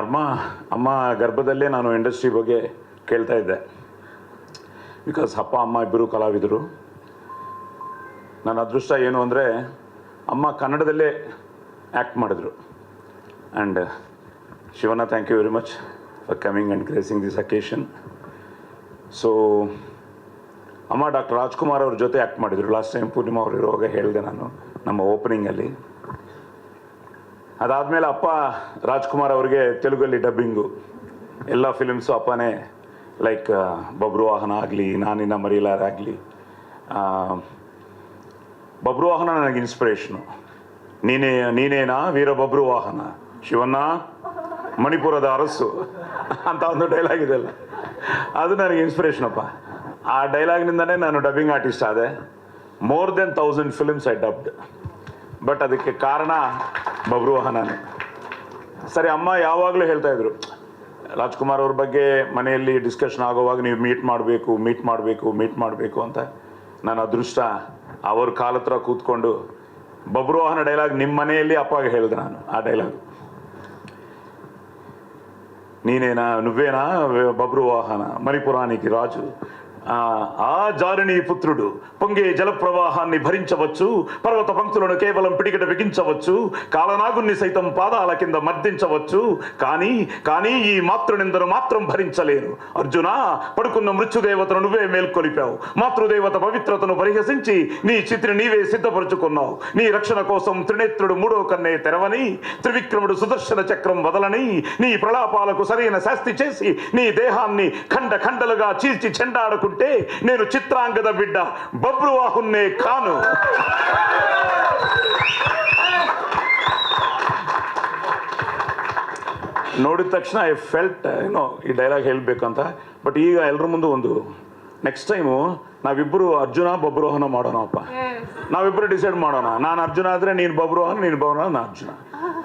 ಅಮ್ಮ ಅಮ್ಮ ಗರ್ಭದಲ್ಲೇ ನಾನು ಇಂಡಸ್ಟ್ರಿ ಬಗ್ಗೆ ಕೇಳ್ತಾ ಇದ್ದೆ. ಬಿಕಾಸ್ ಅಪ್ಪ, ಅಮ್ಮ ಇಬ್ಬರು ಕಲಾವಿದರು. ನನ್ನ ಅದೃಷ್ಟ ಏನು ಅಂದರೆ, ಅಮ್ಮ ಕನ್ನಡದಲ್ಲೇ ಆ್ಯಕ್ಟ್ ಮಾಡಿದ್ರು. ಆ್ಯಂಡ್ ಶಿವನ thank you very much for coming and gracing this occasion so ಅಮ್ಮ ಡಾಕ್ಟರ್ ರಾಜ್ಕುಮಾರ್ ಅವ್ರ ಜೊತೆ ಆ್ಯಕ್ಟ್ ಮಾಡಿದರು. ಲಾಸ್ಟ್ ಟೈಮ್ ಪೂರ್ಣಿಮಾ ಅವರು ಇರುವಾಗ ಹೇಳಿದೆ ನಾನು ನಮ್ಮ ಓಪನಿಂಗಲ್ಲಿ ಅದಾದಮೇಲೆ ಅಪ್ಪ ರಾಜ್ಕುಮಾರ್ ಅವ್ರಿಗೆ ತೆಲುಗಲ್ಲಿ ಡಬ್ಬಿಂಗು ಎಲ್ಲ ಫಿಲಿಮ್ಸು ಅಪ್ಪನೇ ಲೈಕ್ ಬಬ್ರು ವಾಹನ ಆಗಲಿ, ನಾನಿನ್ನ ಮರಿಲಾರಾಗಲಿ ಬಬ್ರು ವಾಹನ ನನಗೆ ಇನ್ಸ್ಪಿರೇಷನು ನೀನೇ, ನೀನೇನಾ ವೀರ ಬಬ್ರು ವಾಹನ? ಶಿವಣ್ಣ, ಮಣಿಪುರದ ಅರಸು. ಅಂತ ಒಂದು ಡೈಲಾಗ್ ಇದೆಲ್ಲ ಅದು ನನಗೆ ಇನ್ಸ್ಪಿರೇಷನ್ ಅಪ್ಪ. ಆ ಡೈಲಾಗ್ನಿಂದನೇ ನಾನು ಡಬ್ಬಿಂಗ್ ಆರ್ಟಿಸ್ಟ್ ಆದೆ. More than thousand films I dubbed but ಅದಕ್ಕೆ ಕಾರಣ ಬಬ್ರು ನಾನು ಸರಿ, ಅಮ್ಮ ಯಾವಾಗಲೂ ಹೇಳ್ತಾ ಇದ್ರು, ರಾಜ್ಕುಮಾರ್ ಅವ್ರ ಬಗ್ಗೆ ಮನೆಯಲ್ಲಿ ಡಿಸ್ಕಷನ್ ಆಗೋವಾಗ ನೀವು ಮೀಟ್ ಮಾಡಬೇಕು ಮೀಟ್ ಮಾಡಬೇಕು ಮೀಟ್ ಮಾಡಬೇಕು ಅಂತ ನನ್ನ ಅದೃಷ್ಟ. ಅವ್ರ ಕಾಲ ಹತ್ರ ಕೂತ್ಕೊಂಡು ಬಬ್ರೋಹನ ಡೈಲಾಗ್ ನಿಮ್ಮ ಮನೆಯಲ್ಲಿ ಅಪ್ಪಾಗ ಹೇಳಿದೆ ನಾನು, ಆ ಡೈಲಾಗ್ ನೀನೇನಾ, ನುವ್ವೇನಾ ಬಬ್ರುವಾಹನ ಮಣಿಪುರಾಣಿಕಿ ರಾಜು? ఆ, జారిణీ పుత్రుడు పొంగే జలప్రవాహాన్ని భరించవచ్చు పర్వత పంక్తులను కేవలం పిడికిట బిగించవచ్చు కాలనాగుని సైతం పాదాల కింద మర్దించవచ్చు కానీ కానీ ఈ మాతృనిందను మాత్రం భరించలేను. అర్జున పడుకున్న మృత్యుదేవతను నువ్వే మేల్కొలిపావు. మాతృదేవత పవిత్రతను పరిహసించి నీ చిత్రిని నీవే సిద్ధపరుచుకున్నావు. నీ రక్షణ కోసం త్రినేత్రుడు మూడో కన్నే తెరవని త్రివిక్రముడు సుదర్శన చక్రం వదలని నీ ప్రలాపాలకు సరైన శాస్తి చేసి నీ దేహాన్ని ఖండ ఖండలుగా చీల్చి చెండాడుకుంటే నేను చిత్రాంగద బిడ్డ బబ్రువాహున్నే కాను ನೋಡಿದ ತಕ್ಷಣ ಐ ಫೆಲ್ಟ್ ಏನೋ ಈ ಡೈಲಾಗ್ ಹೇಳಬೇಕಂತ ಬಟ್ ಈಗ ಎಲ್ಲರ ಮುಂದೆ ಒಂದು ನೆಕ್ಸ್ಟ್ ಟೈಮು ನಾವಿಬ್ಬರು ಅರ್ಜುನ ಬಬ್ರೋಹನ ಮಾಡೋಣ ಅಪ್ಪ ನಾವಿಬ್ಬರು ಡಿಸೈಡ್ ಮಾಡೋಣ ನಾನು ಅರ್ಜುನ ಆದರೆ ನೀನು ಬಬ್ರೋಹನ್ ನೀನು ಬಬ್ರೋಹನ ನಾನು ಅರ್ಜುನ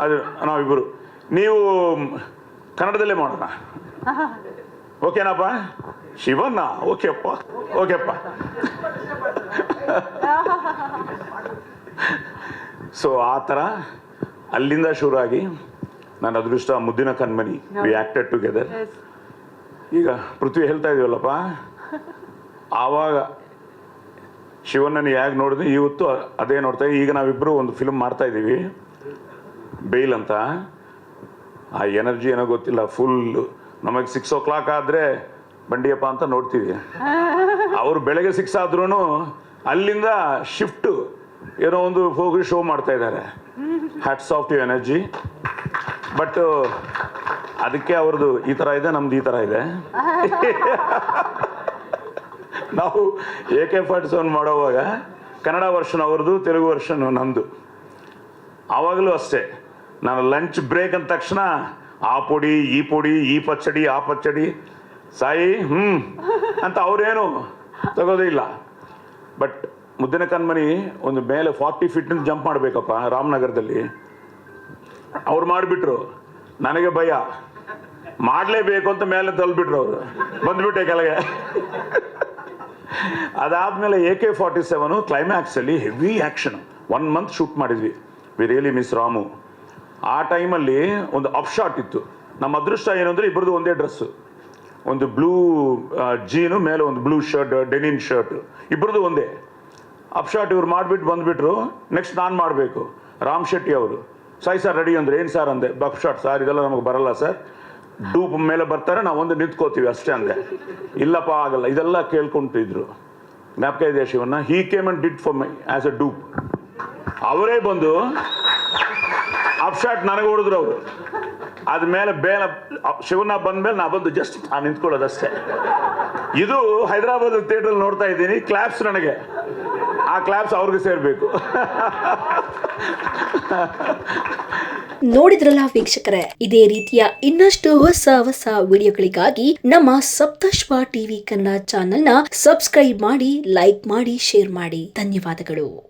ಅದು ನಾವಿಬ್ಬರು ನೀವು ಕನ್ನಡದಲ್ಲೇ ಮಾಡೋಣ ಓಕೆನಪ್ಪ? ಶಿವಣ್ಣ? ಓಕೆಪ್ಪ. ಓಕೆಪ್ಪ. ಸೊ ಆ ಥರ ಅಲ್ಲಿಂದ ಶುರುವಾಗಿ ನನ್ನ ಅದೃಷ್ಟ ಮುದ್ದಿನ ಕಣ್ಮನಿ. ವಿ ಆ್ಯಕ್ಟೆಡ್ ಟುಗೆದರ್ ಈಗ ಪೃಥ್ವಿ ಹೇಳ್ತಾ ಇದೀವಲ್ಲಪ್ಪ ಆವಾಗ ಶಿವಣ್ಣನ ಹೇಗೆ ನೋಡಿದ್ವಿ ಇವತ್ತು ಅದೇ ನೋಡ್ತಾ. ಈಗ ನಾವಿಬ್ಬರು ಒಂದು ಫಿಲ್ಮ್ ಮಾಡ್ತಾ ಇದ್ದೀವಿ. ಬೇಲ್ ಅಂತ. ಆ ಎನರ್ಜಿ ಏನೋ ಗೊತ್ತಿಲ್ಲ. ಫುಲ್ ನಮಗೆ ಸಿಕ್ಸ್ ಓ ಕ್ಲಾಕ್ ಆದರೆ ಬಂಡಿಯಪ್ಪ ಅಂತ ನೋಡ್ತೀವಿ. ಅವ್ರು ಬೆಳಗ್ಗೆ ಸಿಕ್ಸ್ ಆದ್ರೂ ಅಲ್ಲಿಂದ ಶಿಫ್ಟು ಏನೋ ಒಂದು ಹೋಗಿ ಶೋ ಮಾಡ್ತಾ ಇದ್ದಾರೆ hats off to energy but ಅದಕ್ಕೆ ಅವ್ರದ್ದು ಈ ಥರ ಇದೆ, ನಮ್ದು ಈ ಥರ ಇದೆ. ನಾವು ಎ ಕೆ ಫಾರ್ಟಿ ಸೆವೆನ್ ಮಾಡೋವಾಗ ಕನ್ನಡ ವರ್ಷನ್ ಅವ್ರದ್ದು, ತೆಲುಗು ವರ್ಷನ್ ನಂದು ಆವಾಗಲೂ ಅಷ್ಟೇ. ನಾನು ಲಂಚ್ ಬ್ರೇಕ್ ಅಂದ ತಕ್ಷಣ ಆ ಪುಡಿ, ಈ ಪುಡಿ, ಈ ಪಚ್ಚಡಿ, ಆ ಪಚ್ಚಡಿ. ಸಾಯಿ ಹ್ಞೂ ಅಂತ ಅವರೇನು ತಗೋದೇ ಇಲ್ಲ. ಬಟ್ ಮುದ್ದಿನ ಕನ್ಮನಿ ಒಂದು ಮೇಲೆ ಫಾರ್ಟಿ ಫೀಟ್ನಿಂದ ಜಂಪ್ ಮಾಡಬೇಕಪ್ಪ ರಾಮನಗರದಲ್ಲಿ. ಅವ್ರು ಮಾಡಿಬಿಟ್ರು. ನನಗೆ ಭಯ. ಮಾಡಲೇಬೇಕು ಅಂತ ಮೇಲೆ ತಲ್ಬಿಟ್ರು ಅವರು. ಬಂದ್ಬಿಟ್ಟೆ ಕೆಳಗೆ. ಅದಾದಮೇಲೆ A K forty seven ಕ್ಲೈಮ್ಯಾಕ್ಸಲ್ಲಿ heavy action one month shoot ಮಾಡಿದ್ವಿ. We really miss Ramu. ಆ ಟೈಮಲ್ಲಿ ಒಂದು ಅಪ್ಶಾಟ್ ಇತ್ತು. ನಮ್ಮ ಅದೃಷ್ಟ ಏನು ಅಂದರೆ ಇಬ್ಬರದು ಒಂದೇ ಡ್ರೆಸ್ಸು. ಒಂದು ಬ್ಲೂ ಜೀನು, ಮೇಲೆ ಒಂದು ಬ್ಲೂ ಶರ್ಟ್ ಡೆನಿನ್ ಶರ್ಟ್. ಇಬ್ಬರದು ಒಂದೇ. ಅಪ್ಶಾಟ್ ಇವ್ರು ಮಾಡಿಬಿಟ್ಟು ಬಂದುಬಿಟ್ರು, ನೆಕ್ಸ್ಟ್ ನಾನು ಮಾಡಬೇಕು. ರಾಮ್ ಶೆಟ್ಟಿ ಅವರು. ಸೈ ಸರ್, ರೆಡಿ ಅಂದರೆ ಏನು ಸರ್ ಅಂದೆ. ಅಪ್ಶಾಟ್ ಸರ್, ಇದೆಲ್ಲ ನಮಗೆ ಬರಲ್ಲ ಸರ್. ಡೂಪ್ ಮೇಲೆ ಬರ್ತಾರೆ, ನಾವು ಒಂದು ನಿಂತ್ಕೋತೀವಿ ಅಷ್ಟೇ ಅಂದೆ. ಇಲ್ಲಪ್ಪ, ಆಗಲ್ಲ. ಇದೆಲ್ಲ ಕೇಳ್ಕೊಂತಿದ್ರು. ಜ್ಞಾಪಕ ಇದೆ Shivanna he came and did for my as a dupe ಅವರೇ ಬಂದು ಅಪ್ಶಾಟ್ ನನಗೆ ಹೊಡೆದ್ರು ಅವರು. ಆದ್ಮೇಲೆ ಬೇಲ ಬಂದ ಬಂದ್ಮೇಲೆ ನಾ ಬಂದು ಜಸ್ಟ್ ನಾನು ನಿಂತ್ಕೊಳ್ಳೋದಷ್ಟೇ. ಇದು ಹೈದರಾಬಾದ್ ಥಿಯೇಟ್ರಲ್ಲಿ ನೋಡ್ತಾ ಇದ್ದೀನಿ ಕ್ಲಾಪ್ಸ್ ನನಗೆ. ಆ ಕ್ಲಾಪ್ಸ್ ಅವ್ರಿಗೆ ಸೇರಬೇಕು. ನೋಡಿದ್ರಲ್ಲ ವೀಕ್ಷಕರೇ, ಇದೇ ರೀತಿಯ ಇನ್ನಷ್ಟು ಹೊಸ ಹೊಸ ವಿಡಿಯೋಗಳಿಗಾಗಿ ನಮ್ಮ ಸಪ್ತಶ್ವ ಟಿವಿ ಕನ್ನಡ ಚಾನೆಲ್ನ ಸಬ್ಸ್ಕ್ರೈಬ್ ಮಾಡಿ ಲೈಕ್ ಮಾಡಿ ಶೇರ್ ಮಾಡಿ. ಧನ್ಯವಾದಗಳು.